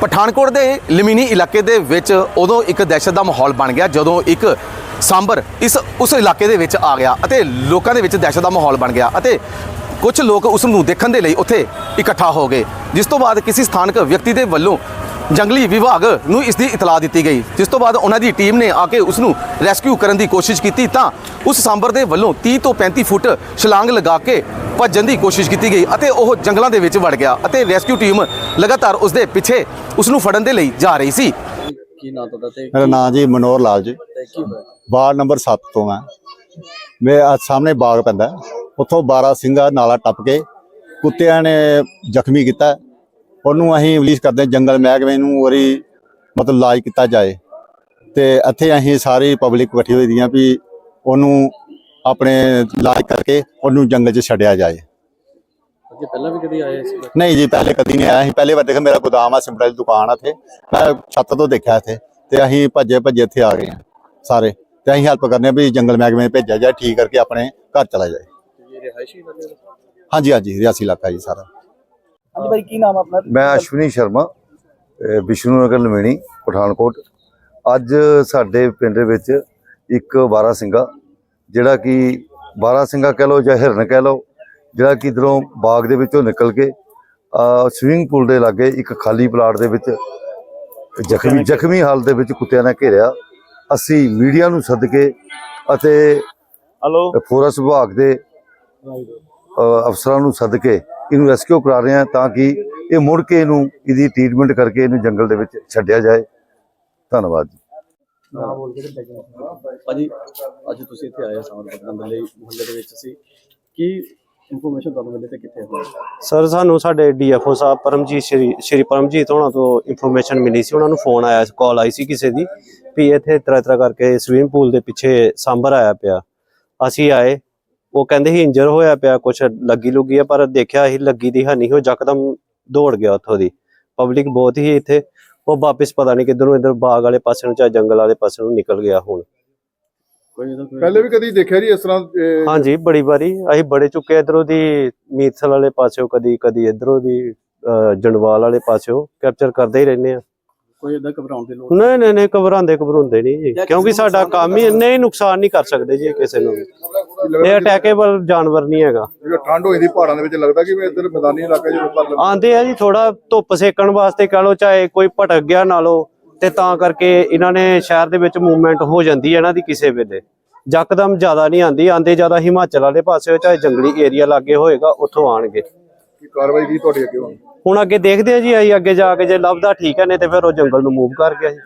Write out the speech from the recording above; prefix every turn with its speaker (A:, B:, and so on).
A: ਪਠਾਨਕੋਟ ਦੇ ਲਮੀਨੀ ਇਲਾਕੇ ਦੇ ਵਿੱਚ ਉਦੋਂ ਇੱਕ ਦਹਿਸ਼ਤ ਦਾ ਮਾਹੌਲ ਬਣ ਗਿਆ, ਜਦੋਂ ਇੱਕ ਸਾਂਬਰ ਇਸ, ਉਸ ਇਲਾਕੇ ਦੇ ਵਿੱਚ ਆ ਗਿਆ ਅਤੇ ਲੋਕਾਂ ਦੇ ਵਿੱਚ ਦਹਿਸ਼ਤ ਦਾ ਮਾਹੌਲ ਬਣ ਗਿਆ ਅਤੇ ਕੁਝ ਲੋਕ ਉਸ ਨੂੰ ਦੇਖਣ ਦੇ ਲਈ ਉੱਥੇ ਇਕੱਠਾ ਹੋ ਗਏ, ਜਿਸ ਤੋਂ ਬਾਅਦ ਕਿਸੇ ਸਥਾਨਕ ਵਿਅਕਤੀ ਦੇ ਵੱਲੋਂ ਜੰਗਲੀ ਵਿਭਾਗ ਨੂੰ ਇਸ ਦੀ ਇਤਲਾਹ ਦਿੱਤੀ ਗਈ। ਜਿਸ ਤੋਂ ਬਾਅਦ ਉਹਨਾਂ ਦੀ ਟੀਮ ਨੇ ਆ ਕੇ ਉਸ ਨੂੰ ਰੈਸਕਿਊ ਕਰਨ ਦੀ ਕੋਸ਼ਿਸ਼ ਕੀਤੀ ਤਾਂ ਉਸ ਸਾਂਬਰ ਦੇ ਵੱਲੋਂ 30 ਤੋਂ 35 ਫੁੱਟ ਛਲਾਂਗ ਲਗਾ ਕੇ ਭੱਜਣ ਦੀ ਕੋਸ਼ਿਸ਼ ਕੀਤੀ ਗਈ ਅਤੇ ਉਹ ਜੰਗਲਾਂ ਦੇ ਵਿੱਚ ਵੜ ਗਿਆ ਅਤੇ ਰੈਸਕਿਊ ਟੀਮ ਲਗਾਤਾਰ ਉਸ ਦੇ ਪਿੱਛੇ ਉਸ ਨੂੰ ਫੜਨ ਦੇ ਲਈ ਜਾ ਰਹੀ ਸੀ।
B: ਕੀ ਨਾਂ ਤੁਹਾਡਾ ਤੇ
C: ਮੇਰਾ ਨਾਮ ਜੀ ਮਨੋਹਰ ਲਾਲ ਜੀ। ਵਾਰਡ ਨੰਬਰ 7 ਤੋਂ ਮੈਂ। ਮੇਰੇ ਸਾਹਮਣੇ ਬਾਗ ਪੈਂਦਾ। ਉੱਥੋਂ 12 ਸਿੰਘਾ ਨਾਲਾ ਟੱਪ ਕੇ ਕੁੱਤਿਆਂ ਨੇ ਜ਼ਖਮੀ ਕੀਤਾ। ਉਹਨੂੰ ਅਸੀਂ ਰਿਲੀਜ਼ ਕਰਦੇ ਜੰਗਲ ਮਹਿਕਮੇ ਨੂੰ ਉਹਦੀ ਮਤਲਬ ਇਲਾਜ ਕੀਤਾ ਜਾਏ। ਤੇ ਇੱਥੇ ਅਸੀਂ ਸਾਰੀ ਪਬਲਿਕ ਇਕੱਠੀ ਹੋਈ ਦੀਆਂ ਵੀ ਉਹਨੂੰ ਆਪਣੇ ਇਲਾਜ ਕਰਕੇ ਉਹਨੂੰ ਜੰਗਲ 'ਚ ਛੱਡਿਆ ਜਾਏ।
B: ਅੱਗੇ ਪਹਿਲਾਂ ਵੀ ਕਦੀ ਆਏ ਸੀ?
C: ਨਹੀਂ ਜੀ ਪਹਿਲੇ ਕਦੀ ਨਹੀਂ ਆਇਆ ਅਸੀਂ ਪਹਿਲੇ ਵਾਰ ਦੇਖਿਆ ਮੇਰਾ ਗੋਦਾਮ ਆ ਸਿੰਪਲ ਦੁਕਾਨ ਆ ਇੱਥੇ। ਮੈਂ ਛੱਤ ਤੋਂ ਦੇਖਿਆ ਇੱਥੇ ਤੇ ਅਸੀਂ ਭੱਜੇ ਭੱਜੇ ਇੱਥੇ ਆ ਗਏ ਸਾਰੇ ਤੇ ਅਸੀਂ ਹੈਲਪ ਕਰਨੇ ਵੀ ਜੰਗਲ ਮਹਿਕਮੇ ਨੂੰ ਭੇਜਿਆ ਜਾਏ ਠੀਕ ਕਰਕੇ ਆਪਣੇ ਘਰ ਚਲਾ ਜਾਏ।
B: ਰਿਹਾਇਸ਼ੀ
C: ਹਾਂਜੀ ਹਾਂਜੀ ਰਿਆਸੀ ਇਲਾਕਾ ਜੀ ਸਾਰਾ।
B: ਹਾਂਜੀ ਭਾਈ ਕੀ ਨਾਮ ਆਪਣਾ?
D: ਮੈਂ ਅਸ਼ਵਨੀ ਸ਼ਰਮਾ ਵਿਸ਼ਨੂੰ ਨਗਰ ਲਵੇਣੀ ਪਠਾਨਕੋਟ। ਅੱਜ ਸਾਡੇ ਪਿੰਡ ਵਿੱਚ ਇੱਕ ਬਾਰਾ ਸਿੰਘਾ ਜਿਹੜਾ ਕਿ ਬਾਰਾ ਸਿੰਘਾ ਕਹਿ ਲਓ ਜਾਂ ਹਿਰਨ ਕਹਿ ਲਓ ਜਿਹੜਾ ਕਿ ਇਧਰੋਂ ਬਾਗ ਦੇ ਵਿੱਚੋਂ ਨਿਕਲ ਕੇ ਸਵਿਮਿੰਗ ਪੂਲ ਦੇ ਲਾਗੇ ਇੱਕ ਖਾਲੀ ਪਲਾਟ ਦੇ ਵਿੱਚ ਜ਼ਖਮੀ ਜ਼ਖਮੀ ਹਾਲਤ ਦੇ ਵਿੱਚ ਕੁੱਤਿਆਂ ਨੇ ਘੇਰਿਆ। ਅਸੀਂ ਮੀਡੀਆ ਨੂੰ ਸੱਦ ਕੇ ਅਤੇ
B: ਹਲੋ
D: ਫੋਰੈਸਟ ਵਿਭਾਗ ਦੇ ਅਫਸਰਾਂ ਨੂੰ ਸੱਦ ਕੇ ਇਹਨੂੰ ਰੈਸਕਿਊ ਕਰਾ ਰਹੇ ਹਾਂ ਤਾਂ ਕਿ ਇਹ ਮੁੜ ਕੇ ਇਹਨੂੰ ਇਹਦੀ ਟ੍ਰੀਟਮੈਂਟ ਕਰਕੇ ਇਹਨੂੰ ਜੰਗਲ ਦੇ ਵਿੱਚ ਛੱਡਿਆ ਜਾਏ। ਧੰਨਵਾਦ
B: ਭਾਜੀ ਅੱਜ ਤੁਸੀਂ ਇੱਥੇ ਆਏ ਸਾਮਰ ਪੱਤਨ ਦੇ ਲਈ ਮੁਹੱਲੇ ਦੇ ਵਿੱਚ ਸੀ। ਕੀ ਇਨਫੋਰਮੇਸ਼ਨ ਤੁਹਾਨੂੰ ਮਿਲੀ ਤੇ ਕਿੱਥੇ
E: ਸਰ ਸਾਨੂੰ ਸਾਡੇ ਡੀਐਫਓ ਸਾਹਿਬ ਪਰਮਜੀਤ ਸ਼੍ਰੀ ਸ਼੍ਰੀ ਪਰਮਜੀਤ ਹੋਣਾ ਤੋਂ ਇਨਫੋਰਮੇਸ਼ਨ ਮਿਲੀ ਸੀ। ਉਹਨਾਂ ਨੂੰ ਫੋਨ ਆਇਆ ਸੀ ਕਾਲ ਆਈ ਸੀ ਕਿਸੇ ਦੀ ਵੀ ਇੱਥੇ ਤਰ੍ਹਾਂ ਤਰ੍ਹਾਂ ਕਰਕੇ ਸਵਿਮਿੰਗ ਪੂਲ ਦੇ ਪਿੱਛੇ ਸਾਂਬਰ ਆਇਆ ਪਿਆ। ਅਸੀਂ ਆਏ ਉਹ ਕਹਿੰਦੇ ਸੀ ਇੰਜਰ ਹੋਇਆ ਪਿਆ ਕੁਛ ਲੱਗੀ ਲੁੱਗੀ ਆ ਪਰ ਦੇਖਿਆ ਅਸੀਂ ਲੱਗੀ ਦੀ ਹਾਨੀ ਹੋ ਯਕਦਮ ਦੌੜ ਗਿਆ ਉੱਥੋਂ ਦੀ। ਪਬਲਿਕ ਬਹੁਤ ਹੀ ਇੱਥੇ ਉਹ ਵਾਪਸ ਪਤਾ ਨਹੀਂ ਕਿੱਧਰੋਂ ਇੱਧਰ ਬਾਗ ਵਾਲੇ ਪਾਸੇ ਨੂੰ ਚਾਹੇ ਜੰਗਲ ਵਾਲੇ ਪਾਸੇ ਨੂੰ ਨਿਕਲ ਗਿਆ ਹੁਣ।
F: ਪਹਿਲੇ ਵੀ ਕਦੀ ਦੇਖਿਆ ਜੀ ਇਸ ਤਰ੍ਹਾਂ
E: ਹਾਂਜੀ ਬੜੀ ਵਾਰੀ। ਅਸੀਂ ਬੜੇ ਚੁੱਕੇ ਇਧਰੋਂ ਦੀ ਮੀਥਲ ਵਾਲੇ ਪਾਸਿਓ ਕਦੀ ਕਦੀ ਇਧਰੋਂ ਦੀ ਜੰਡਵਾਲ ਵਾਲੇ ਪਾਸਿਓ ਕੈਪਚਰ ਕਰਦੇ ਹੀ ਰਹਿੰਦੇ ਆ।
B: ਕੋਈ ਇਹਦਾ ਘਬਰਾਉਣ ਦੀ ਲੋੜ
E: ਨਹੀਂ ਨਹੀਂ ਨਹੀਂ ਘਬਰਾਉਂਦੇ ਘਬਰਾਉਂਦੇ ਨਹੀਂ ਜੀ ਕਿਉਂਕਿ ਸਾਡਾ ਕੰਮ ਹੀ ਨਹੀਂ ਨੁਕਸਾਨ ਨਹੀਂ ਕਰ ਸਕਦੇ ਜੀ ਕਿਸੇ ਨੂੰ ਵੀ। ਇਹ ਅਟੈਕੇਬਲ ਜਾਨਵਰ ਨਹੀਂ ਹੈਗਾ।
F: ਜਦੋਂ ਠੰਡ ਹੋਈ ਦੀ ਪਹਾੜਾਂ ਦੇ ਵਿੱਚ ਲੱਗਦਾ ਕਿ ਵੀ ਇੱਧਰ ਮੈਦਾਨੀ ਇਲਾਕਾ ਜਦੋਂ ਪਰ
E: ਆਂਦੇ ਆ ਜੀ ਥੋੜਾ ਧੁੱਪ ਸੇਕਣ ਵਾਸਤੇ ਕਹ ਲੋ ਚਾਹੇ ਕੋਈ ਭਟਕ ਗਿਆ ਨਾਲੋਂ ਤੇ ਤਾਂ ਕਰਕੇ ਇਹਨਾਂ ਨੇ ਸ਼ਹਿਰ ਦੇ ਵਿੱਚ ਮੂਵਮੈਂਟ ਹੋ ਜਾਂਦੀ ਹੈ ਇਹਨਾਂ ਦੀ ਕਿਸੇ ਵੇਲੇ। ਯਕਦਮ ਜ਼ਿਆਦਾ ਨਹੀਂ ਆਂਦੀ ਆਂਦੇ ਜ਼ਿਆਦਾ ਹਿਮਾਚਲ ਵਾਲੇ ਪਾਸੇ ਚਾਹੇ ਜੰਗਲੀ ਏਰੀਆ ਲਾਗੇ ਹੋਏਗਾ ਉੱਥੋਂ ਆਣਗੇ।
F: ਕੀ ਕਾਰਵਾਈ ਕੀ ਤੁਹਾਡੀ ਅੱਗੇ ਹੋਣੀ?
E: ਹੁਣ ਅੱਗੇ ਦੇਖਦੇ ਆ ਜੀ ਅਸੀਂ ਅੱਗੇ ਜਾ ਕੇ ਜੇ ਲੱਭਦਾ ਠੀਕ ਹੈ ਨਹੀਂ ਤੇ ਫਿਰ ਉਹ ਜੰਗਲ ਨੂੰ ਮੂਵ ਕਰ ਗਿਆ ਜੀ।